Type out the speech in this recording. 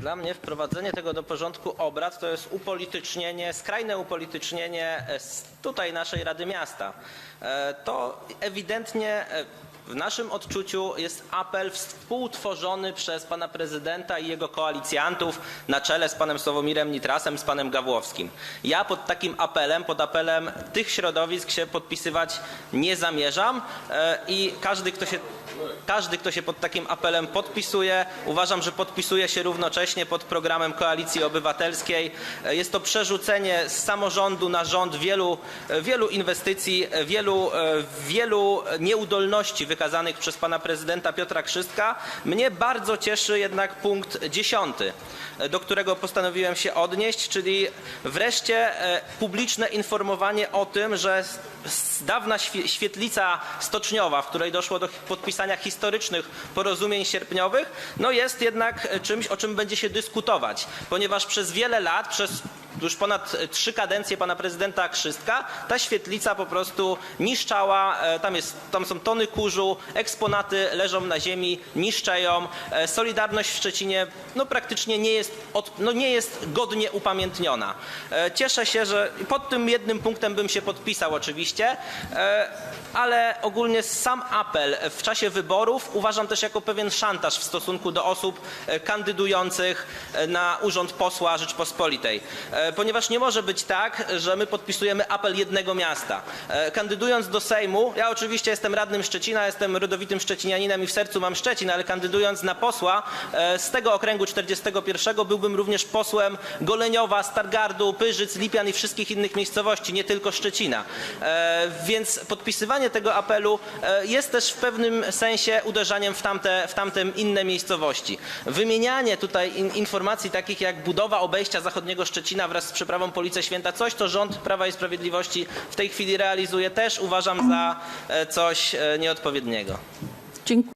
Dla mnie wprowadzenie tego do porządku obrad to jest upolitycznienie, skrajne upolitycznienie e, tutaj naszej Rady Miasta. E, To ewidentnie e, w naszym odczuciu jest apel współtworzony przez pana prezydenta i jego koalicjantów na czele z panem Sławomirem Nitrasem, z panem Gawłowskim. Ja pod takim apelem, pod apelem tych środowisk się podpisywać nie zamierzam i każdy, kto się każdy, kto się pod takim apelem podpisuje, uważam, że podpisuje się równocześnie pod programem Koalicji Obywatelskiej. E, Jest to przerzucenie z samorządu na rząd wielu, e, wielu inwestycji, e, wielu, wielu nieudolności wykazanych przez pana prezydenta Piotra Krzystka. Mnie bardzo cieszy jednak punkt dziesiąty, do którego postanowiłem się odnieść, czyli wreszcie publiczne informowanie o tym, że dawna świe- świetlica stoczniowa, w której doszło do podpisania historycznych porozumień sierpniowych, no jest jednak czymś, o czym będzie się dyskutować, ponieważ przez wiele lat, przez już ponad e, trzy kadencje pana prezydenta Krzystka, ta świetlica po prostu niszczała, e, tam, jest, tam są tony kurzu, eksponaty leżą na ziemi, niszczeją. E, Solidarność w Szczecinie no, praktycznie nie jest, od, no, nie jest godnie upamiętniona. Cieszę się, że pod tym jednym punktem bym się podpisał oczywiście, ale ogólnie sam apel w czasie wyborów uważam też jako pewien szantaż w stosunku do osób kandydujących na urząd posła Rzeczpospolitej. E, Ponieważ nie może być tak, że my podpisujemy apel jednego miasta. E, Kandydując do Sejmu, ja oczywiście jestem radnym Szczecina, jestem rodowitym szczecinianinem i w sercu mam Szczecin, ale kandydując na posła e, z tego okręgu 41 byłbym również posłem Goleniowa, Stargardu, Pyrzyc, Lipian i wszystkich innych miejscowości, nie tylko Szczecina. Więc podpisywanie tego apelu jest też w pewnym sensie uderzaniem w tamte, w tamte inne miejscowości. Wymienianie tutaj in, informacji takich jak budowa obejścia zachodniego Szczecina wraz z przeprawą Policja Święta, coś co rząd Prawa i Sprawiedliwości w tej chwili realizuje, też uważam za e, coś e, nieodpowiedniego. Dziękuję.